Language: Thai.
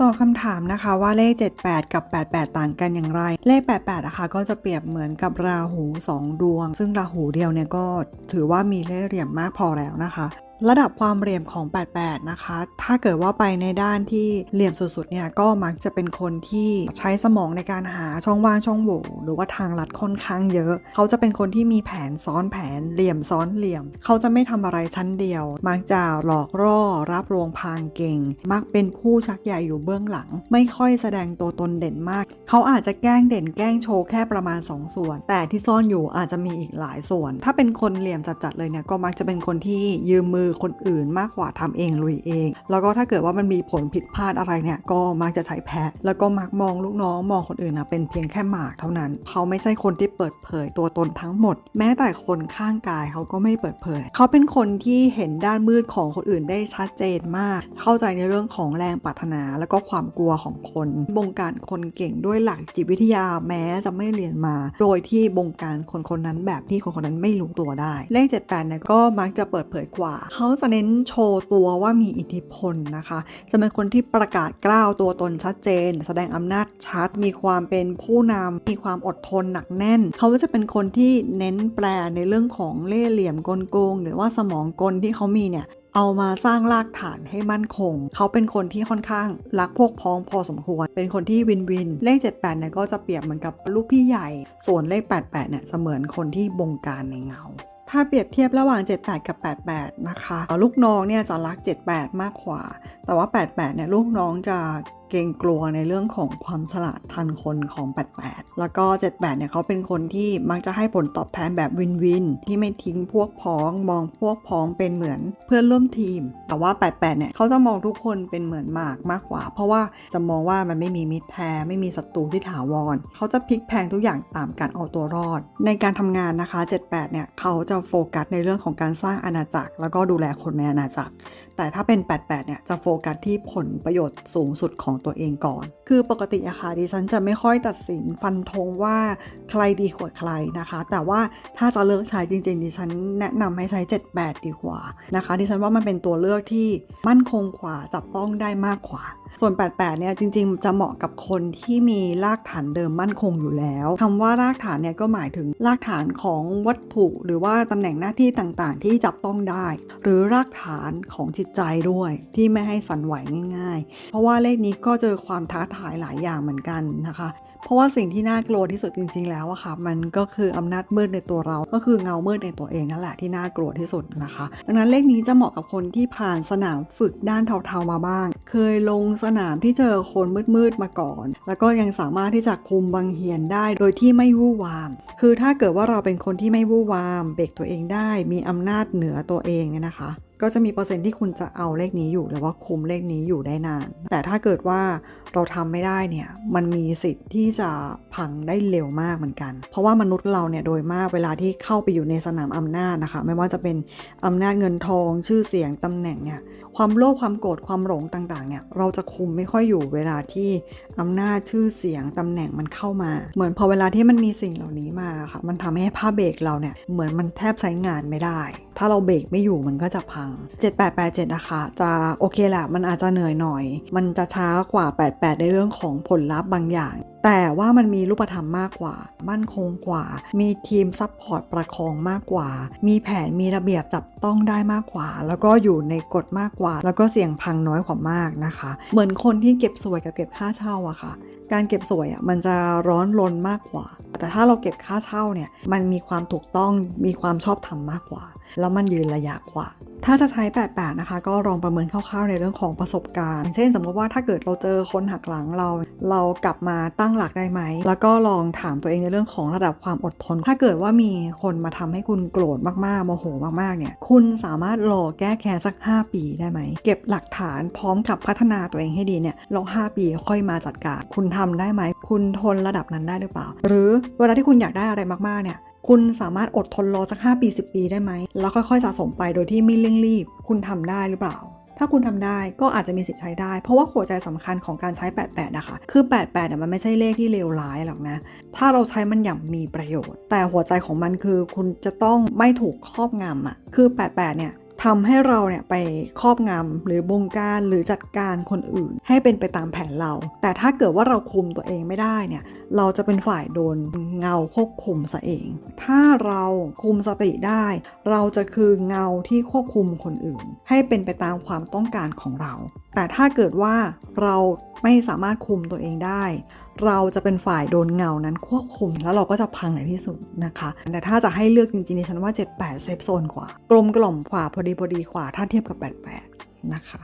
ตอบคำถามนะคะว่าเลข 78 กับ 88 ต่างกันอย่างไร เลข 88นะคะก็จะเปรียบเหมือนกับราหู 2 ดวง ซึ่งราหูเดียวเนี่ยก็ถือว่ามีเล่ห์เหลี่ยมมากพอแล้วนะคะ ระดับความเหลี่ยมของ 88 นะคะ ถ้าเกิดว่าไปในด้านที่เหลี่ยมสุดๆ เนี่ย ก็มักจะเป็นคนที่ใช้สมองในการหาช่องว่างช่องโหว่หรือว่าทางลัดค่อนข้างเยอะ เขาจะเป็นคนที่มีแผนซ้อนแผนเหลี่ยมซ้อนเหลี่ยม เขาจะไม่ทำอะไรชั้นเดียว มักจะหลอกล่อรับรวงพางเก่ง มักเป็นผู้ชักใหญ่อยู่เบื้องหลัง ไม่ค่อยแสดงตัวตนเด่นมาก เขาอาจจะแกล้งเด่นแกล้งโชว์แค่ประมาณ 2 ส่วน แต่ที่ซ่อนอยู่อาจจะมีอีกหลายส่วน ถ้าเป็นคนเหลี่ยมจัดๆเลยเนี่ยก็มักจะเป็นคนที่ยืมมือคนอื่นมากกว่าทำเองลุยเอง แล้วก็ถ้าเกิดว่ามันมีผลผิดพลาดอะไรเนี่ยก็มักจะใช้แพ้แล้วก็มักมองลูกน้องมองคนอื่นนะเป็นเพียงแค่หมากเท่านั้น เขาไม่ใช่คนที่เปิดเผยตัวตนทั้งหมด แม้แต่คนข้างกายเขาก็ไม่เปิดเผย เขาเป็นคนที่เห็นด้านมืดของคนอื่นได้ชัดเจนมาก เข้าใจในเรื่องของแรงปรารถนาแล้วก็ความกลัวของคน บงการคนเก่งด้วยหลักจิตวิทยาแม้จะไม่เรียนมา โดยที่บงการคนคนนั้นแบบที่คนคนนั้นไม่รู้ตัวได้ เลข 78เนี่ยก็มักจะเปิดเผยกว่าเขาจะเน้นโชว์ตัวว่ามีอิทธิพลนะคะ จะเป็นคนที่ประกาศกล้าวตัวตนชัดเจน แสดงอำนาจชัด มีความเป็นผู้นำมีความอดทนหนักแน่น เขาก็จะเป็นคนที่เน้นแปลในเรื่องของเล่ห์เหลี่ยมกลโกง หรือว่าสมองกลที่เขามีเนี่ยเอามาสร้างรากฐานให้มั่นคง เขาเป็นคนที่ค่อนข้างรักพวกพ้องพอสมควร เป็นคนที่วินวิน เลข 78เนี่ยก็จะเปรียบเหมือนกับลูกพี่ใหญ่ ส่วนเลข 88เนี่ยจะเหมือนคนที่บงการในเงา ถ้าเปรียบเทียบระหว่าง 78 กับ 88 นะคะ ลูกน้องเนี่ยจะรัก 78 มากกว่า แต่ว่า 88 เนี่ยลูกน้องจะ เกรงกลัวในเรื่องของความฉลาดทันคนของ 88 แล้วก็ 78 เนี่ยเขาเป็นคนที่มักจะให้ผลตอบแทนแบบวินวิน ที่ไม่ทิ้งพวกพ้อง มองพวกพ้องเป็นเหมือนเพื่อนร่วมทีม แต่ว่า 88 เนี่ยเขาจะมองทุกคนเป็นเหมือนหมากมากกว่า เพราะว่าจะมองว่ามันไม่มีมิตรแท้ไม่มีศัตรูที่ถาวรเขาจะพลิกแพงทุกอย่างตามการเอาตัวรอด ในการทำงานนะคะ 78 เนี่ยเขาจะโฟกัสในเรื่องของการสร้างอาณาจักร แล้วก็ดูแลคนในอาณาจักร แต่ถ้าเป็น 88 เนี่ยจะโฟกัสที่ผลประโยชน์สูงสุดของตัวเองก่อน คือปกติอะค่ะดิฉันจะไม่ค่อยตัดสินฟันธงว่าใครดีกว่าใครนะคะ แต่ว่าถ้าจะเลือกใช้จริงๆดิฉันแนะนำให้ใช้ 78 ดีกว่านะคะดิฉันว่ามันเป็นตัวเลือกที่มั่นคงกว่าจับต้องได้มากกว่าส่วน 88 เนี่ย จริง ๆ จะเหมาะกับคนที่มีรากฐานเดิมมั่นคงอยู่แล้วคำว่ารากฐานเนี่ยก็หมายถึงรากฐานของวัตถุหรือว่าตำแหน่งหน้าที่ต่างๆ ที่จับต้องได้ หรือรากฐานของจิตใจด้วยที่ไม่ให้สั่นไหวง่าย ๆ เพราะว่าเลขนี้ก็็เจอความท้าทายหลายอย่างเหมือนกันนะคะ เพราะว่าสิ่งที่น่ากลัวที่สุดจริง ๆ แล้วอะค่ะ มันก็คืออำนาจมืดในตัวเรา ก็คือเงามืดในตัวเองนั่นแหละที่น่ากลัวที่สุดนะคะ ดังนั้นเลขนี้จะเหมาะกับคนที่ผ่านสนามฝึกด้านเทาๆมาบ้าง เคยลงสนามที่เจอคนมืดๆมาก่อน แล้วก็ยังสามารถที่จะคุมบังเหียนได้ โดยที่ไม่วู่วาม คือถ้าเกิดว่าเราเป็นคนที่ไม่วู่วาม เบรกตัวเองได้ มีอำนาจเหนือตัวเองเนี่ยนะคะ ก็จะมีเปอร์เซ็นต์ที่คุณจะเอาเลขนี้อยู่ หรือว่าคุมเลขนี้อยู่ได้นาน แต่ถ้าเกิดว่าเราทำไม่ได้เนี่ย มันมีสิทธิ์ที่จะพังได้เร็วมากเหมือนกัน เพราะว่ามนุษย์เราเนี่ยโดยมากเวลาที่เข้าไปอยู่ในสนามอำนาจนะคะ ไม่ว่าจะเป็นอำนาจเงินทอง ชื่อเสียงตำแหน่งเนี่ยความโลภความโกรธความหลงต่างๆเนี่ยเราจะคุมไม่ค่อยอยู่เวลาที่อำนาจชื่อเสียงตำแหน่งมันเข้ามา เหมือนพอเวลาที่มันมีสิ่งเหล่านี้มาค่ะ มันทำให้ผ้าเบรกเราเนี่ยเหมือนมันแทบใช้งานไม่ได้ ถ้าเราเบรกไม่อยู่มันก็จะพัง 7887 นะคะ จะโอเคแหละมันอาจจะเหนื่อยหน่อย มันจะช้ากว่า 88 ในเรื่องของผลลัพธ์บางอย่าง แต่ว่ามันมีรูปธรรมมากกว่า มั่นคงกว่า มีทีมซัพพอร์ตประคองมากกว่า มีแผนมีระเบียบจับต้องได้มากกว่า แล้วก็อยู่ในกฎมากกว่า แล้วก็เสี่ยงพังน้อยกว่ามากนะคะ เหมือนคนที่เก็บสวยกับเก็บค่าเช่าอะค่ะ การเก็บสวยอะมันจะร้อนรนมากกว่าแต่ถ้าเราเก็บค่าเช่าเนี่ยมันมีความถูกต้องมีความชอบธรรมมากกว่า แล้วมันยืนระยะกว่า ถ้าจะใช้ 88 นะคะ ก็ลองประเมินคร่าวๆในเรื่องของประสบการณ์ เช่น สมมติว่าถ้าเกิดเราเจอคนหักหลังเรา เรากลับมาตั้งหลักได้ไหม แล้วก็ลองถามตัวเองในเรื่องของระดับความอดทน ถ้าเกิดว่ามีคนมาทำให้คุณโกรธมากๆโมโหมากๆเนี่ยคุณสามารถรอแก้แค้นสัก 5 ปีได้ไหม เก็บหลักฐานพร้อมกับพัฒนาตัวเองให้ดีเนี่ยแล้ว5ปีค่อยมาจัดการ คุณทำได้ไหม คุณทนระดับนั้นได้หรือเปล่า หรือเวลาที่คุณอยากได้อะไรมากๆเนี่ยคุณสามารถอดทนรอสัก 5 ปี 10 ปีได้ไหม แล้วค่อยๆ สะสมไปโดยที่ไม่เร่งรีบ คุณทำได้หรือเปล่า ถ้าคุณทำได้ก็อาจจะมีสิทธิ์ใช้ได้ เพราะว่าหัวใจสำคัญของการใช้ 88 นะคะ คือ 88เนี่ยมันไม่ใช่เลขที่เลวร้ายหรอกนะ ถ้าเราใช้มันอย่างมีประโยชน์ แต่หัวใจของมันคือคุณจะต้องไม่ถูกครอบงำอะ่ะ คือ 88 เนี่ย ทำให้เราเนี่ยไปครอบงำหรือบงการหรือจัดการคนอื่น ให้เป็นไปตามแผนเรา แต่ถ้าเกิดว่าเราคุมตัวเองไม่ได้เนี่ยเราจะเป็นฝ่ายโดนเงาควบคุมซะเอง ถ้าเราคุมสติได้ เราจะคือเงาที่ควบคุมคนอื่น ให้เป็นไปตามความต้องการของเรา แต่ถ้าเกิดว่าเรา ไม่สามารถคุมตัวเองได้ เราจะเป็นฝ่ายโดนเงานั้นควบคุม แล้วเราก็จะพังในที่สุดนะคะ แต่ถ้าจะให้เลือกจริงๆดิฉันว่า 78 เซฟโซนกว่ากลมกล่อมกว่าพอดีพอดีกว่าถ้าเทียบกับ 88 นะคะ